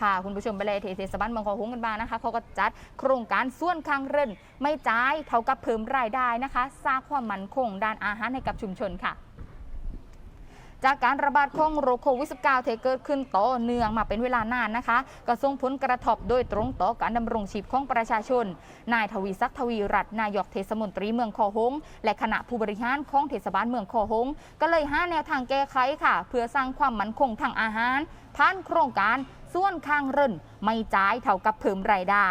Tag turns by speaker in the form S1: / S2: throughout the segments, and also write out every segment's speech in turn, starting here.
S1: พาคุณผู้ชมไปเลยที่เทศบาลเมืองคอหงกันบ้างนะคะเขาก็จัดโครงการส่วนค้างเรินไม่จ่ายเท่ากับเพิ่มรายได้นะคะ สร้างความมั่นคงด้านอาหารให้กับชุมชนค่ะจากการระบาดของโรคโควิด -19 ที่เกิดขึ้นต่อเนื่องมาเป็นเวลานานนะคะ ก็ส่งผลกระทบโดยตรงต่อการดำรงชีพของประชาชน นายทวีศักดิ์ทวีรัตน์นายกเทศมนตรีเมืองคอหง และคณะผู้บริหารของเทศบาลเมืองคอหง ก็เลยหาแนวทางแก้ไขค่ะ เพื่อสร้างความมั่นคงทางอาหารผ่านโครงการ ส่วนข้างเรินไม่จ่ายเท่ากับเพิ่มรายได้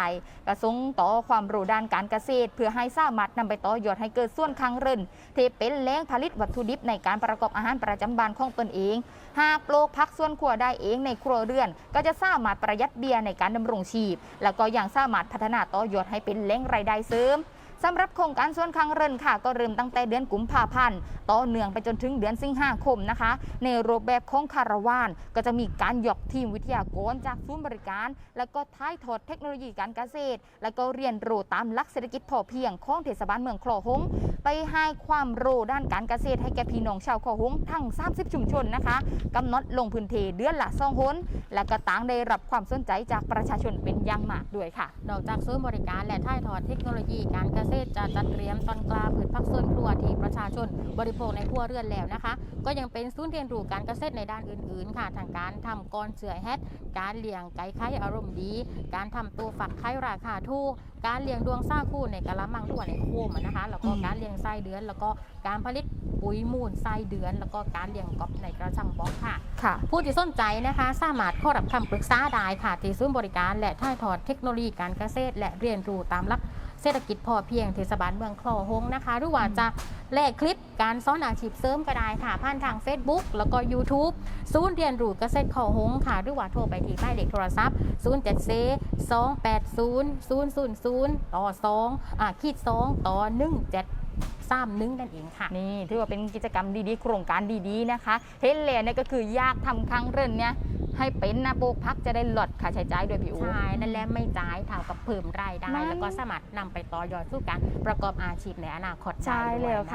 S1: กระทรวงต่อความรู้ด้านการเกษตร เพื่อให้สามารถนำไปต่อยอดให้เกิดส่วนข้างเรินที่เป็นแหล่งผลิตวัตถุดิบในการประกอบอาหารประจำบ้านของตนเอง หากปลูกพักส่วนครัวได้เองในครัวเรือน ก็จะสามารถประหยัดเบียร์ในการดำรงชีพ แล้วก็ยังสามารถพัฒนาต่อยอดให้เป็นแหล่งรายได้เสริม สำหรับโครงการส่วนค้างเรินค่ะ ก็เริ่มตั้งแต่เดือนกุมภาพันธ์ต่อเนื่องไปจนถึงเดือนสิงหาคมนะคะ ในรูปแบบของคาราวาน ก็จะมีการยกทีมวิทยากรจากศูนย์บริการ แล้วก็ท้ายถอดเทคโนโลยีการเกษตร แล้วก็เรียนรู้ตามหลักเศรษฐกิจพอเพียงของเทศบาลเมืองคลอหงไปให้ความรู้ด้านการเกษตรให้แก่พี่น้องชาวคลอหงทั้ง 30 ชุมชนนะคะกำหนดลงพื้นที่เดือนละสองหนและก็ต่างได้รับความสนใจจากประชาชนเป็นอย่างมากด้วยค่ะ
S2: นอกจากศูนย์บริการและถ่ายทอดเทคโนโลยีการเกษตรจะจัดเตรียมตอนกลาผืนพักส่วนครัวที่ประชาชนบริโภคในครัวเรือนแล้วนะคะ ก็ยังเป็นศูนย์เรียนรู้การเกษตรในด้านอื่นๆ ค่ะทางการทำกรเสือแฮทการเลี้ยงไก่ไข่อารมณ์ดี การทำตัวฝักไข่ราคาถูกการเลี้ยงดวงซ่าคู่ในกะละมังด้วยในโคมอะนะคะแล้วก็
S1: อืม
S2: การเลี้ยงไส้เดือน แล้วก็การผลิตปุ๋ยมูลไส้เดือน แล้วก็การเลี้ยงกอบในกระชังบล็อกค่ะ
S1: ค่ะ
S2: ผู้ที่สนใจนะคะ สามารถเข้ารับคำปรึกษาได้ค่ะที่ศูนย์บริการและถ่ายทอดเทคโนโลยีการเกษตร และเรียนรู้ตามหลัก เศรษฐกิจพอเพียงเทศบาลเมืองคลอหงนะคะ หรือว่าจะแลกคลิปการสอนอาชีพเสริมก็ได้ค่ะ ผ่านทาง Facebook แล้วก็ YouTube ศูนย์เรียนรู้เกษตรคลอหงค่ะ หรือว่าโทรไปที่หมายเลขโทรศัพท์ 0 7 4 2 8 0 0 0 0 ต่อ2อ่าขีด2ต่อ 1 7 3 1นั่นเองค่ะ
S1: นี่ถือว่าเป็นกิจกรรมดีๆ โครงการดีๆนะคะเห็นเลยเนี่ยก็คืออยากทำค้างเรินเนี่ย ให้เป็นนะปลูกพักจะได้ลดค่าใช้จ่ายด้วยพี่อู
S2: ใช่นั่นแหละไม่จ่ายเท่ากับเพิ่มรายได้
S1: มัน
S2: แล้วก็สามารถนำไปต่อยอดสู่การประกอบอาชีพในอนาคตได้
S1: ใช่
S2: ด้
S1: แล้ว
S2: นะ
S1: ค่ะ